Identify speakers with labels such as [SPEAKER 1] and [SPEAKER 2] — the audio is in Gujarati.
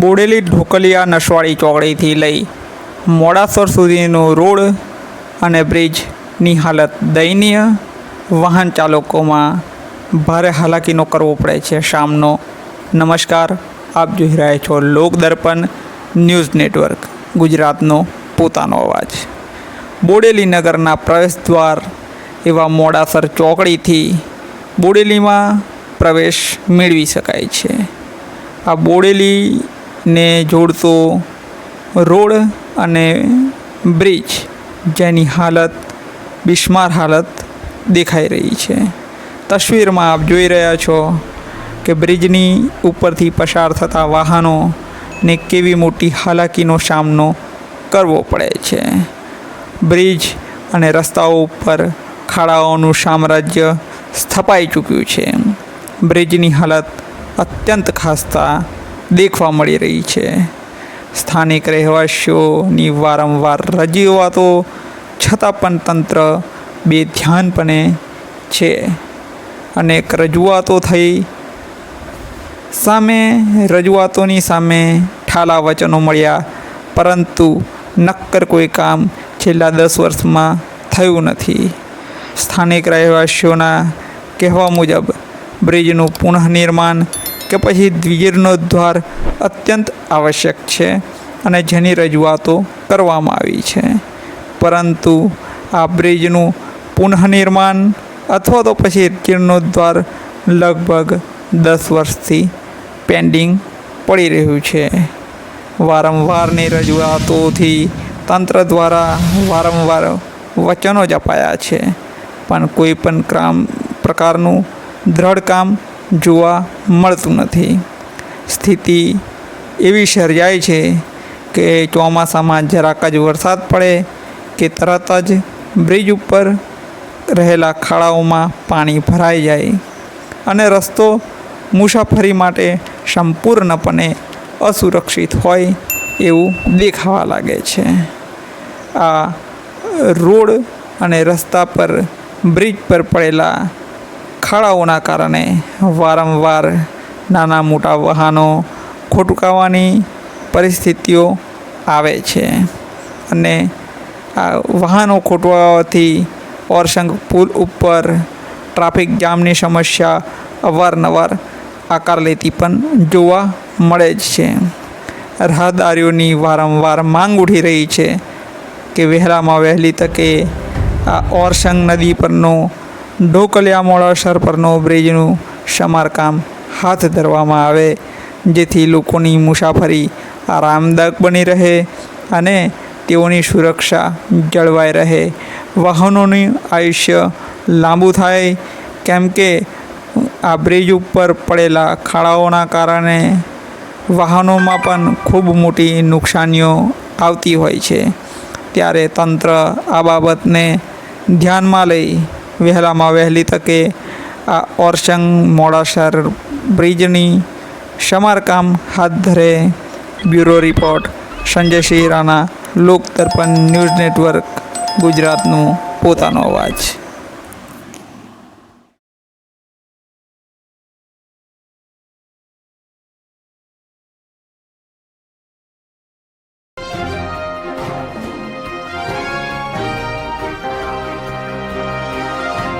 [SPEAKER 1] બોડેલી ઢોકલિયા નસવાડી ચોકડીથી લઈ મોડાસર સુધીનો રોડ અને બ્રિજની હાલત દયનીય વાહન ચાલકોમાં ભારે હાલાકીનો કરવો પડે છે. સામનો નમસ્કાર. આપ જોઈ રહ્યા છો લોક દર્પણ ન્યૂઝ નેટવર્ક, ગુજરાતનો પોતાનો અવાજ. બોડેલી નગરના પ્રવેશ દ્વાર એવા મોડાસર ચોકડીથી બોડેલીમાં પ્રવેશ મેળવી શકાય છે. આ બોડેલીને જોડતો રોડ અને બ્રિજ જેની હાલત, બિસ્માર હાલત દેખાઈ રહી છે. તસવીરમાં આપ જોઈ રહ્યા છો કે બ્રિજની ઉપરથી પસાર થતા વાહનોને કેવી મોટી હાલાકીનો સામનો કરવો પડે છે. બ્રિજ અને રસ્તાઓ ઉપર ખાડાઓનું સામ્રાજ્ય સ્થપાઈ ચૂક્યું છે. બ્રિજની હાલત અત્યંત ખાસ્તા દેખવા મળી રહી છે. સ્થાનિક રહેવાસીઓની વારંવાર રજૂઆતો છતાં પણ તંત્ર બેધ્યાનપણે છે. અનેક રજૂઆતો થઈ. સામે રજૂઆતોની સામે ઠાલા વચનો મળ્યા, પરંતુ નક્કર કોઈ કામ છેલ્લા દસ વર્ષમાં થયું નથી. સ્થાનિક રહેવાસીઓના કહેવા મુજબ, બ્રિજનું પુનઃનિર્માણ કે પછી જીર્ણોદ્ધાર અત્યંત આવશ્યક છે અને જેની રજૂઆતો કરવામાં આવી છે. પરંતુ આ બ્રિજનું પુનઃનિર્માણ અથવા તો પછી જીર્ણોદ્ધાર લગભગ દસ વર્ષથી પેન્ડિંગ પડી રહ્યું છે. વારંવારની રજૂઆતોથી તંત્ર દ્વારા વારંવાર વચનો જ અપાયા છે. પણ કોઈ પણ કામ પ્રકારનું દ્રઢ કામ જોવા મળતું નથી. સ્થિતિ એવી સર્જાય છે કે ચોમાસામાં જરાક જ વરસાદ પડે કે તરત જ બ્રિજ ઉપર રહેલા ખાડાઓમાં પાણી ભરાઈ જાય અને રસ્તો મુસાફરી માટે સંપૂર્ણપણે અસુરક્ષિત હોય એવું દેખાવા લાગે છે. આ રોડ અને રસ્તા પર બ્રિજ પર પડેલા ખાડાઓના કારણે વારંવાર નાના મોટા વાહનો ખોટકાવાની પરિસ્થિતિઓ આવે છે. અને આ વાહનો ખોટવાથી ઓરસંગ પુલ ઉપર ટ્રાફિક જામની સમસ્યા અવારનવાર આકાર લેતી પણ જોવા મળે જ છે. રાહદારીઓની વારંવાર માંગ ઉઠી રહી છે કે વહેલામાં વહેલી તકે આ ઓરસંગ નદી પરનો ઢોકલિયા મોડાસર પરનો બ્રિજનું સમારકામ હાથ ધરવામાં આવે, જેથી લોકોની મુસાફરી આરામદાયક બની રહે અને તેઓની સુરક્ષા જળવાઈ રહે. વાહનોનું આયુષ્ય લાંબુ થાય, કેમ કે આ બ્રિજ ઉપર પડેલા ખાડાઓના કારણે વાહનોમાં પણ ખૂબ મોટી નુકસાનીઓ આવતી હોય છે. ત્યારે તંત્ર આ બાબતને ધ્યાનમાં લઈ વહેલામાં વહેલી તકે આ ઓરસંગ મોડાસર, બ્રિજની સમારકામ હાથ ધરે. Bureau report Sanjaysinh Rana Loktarpan news network, ગુજરાતનું પોતાનો અવાજ.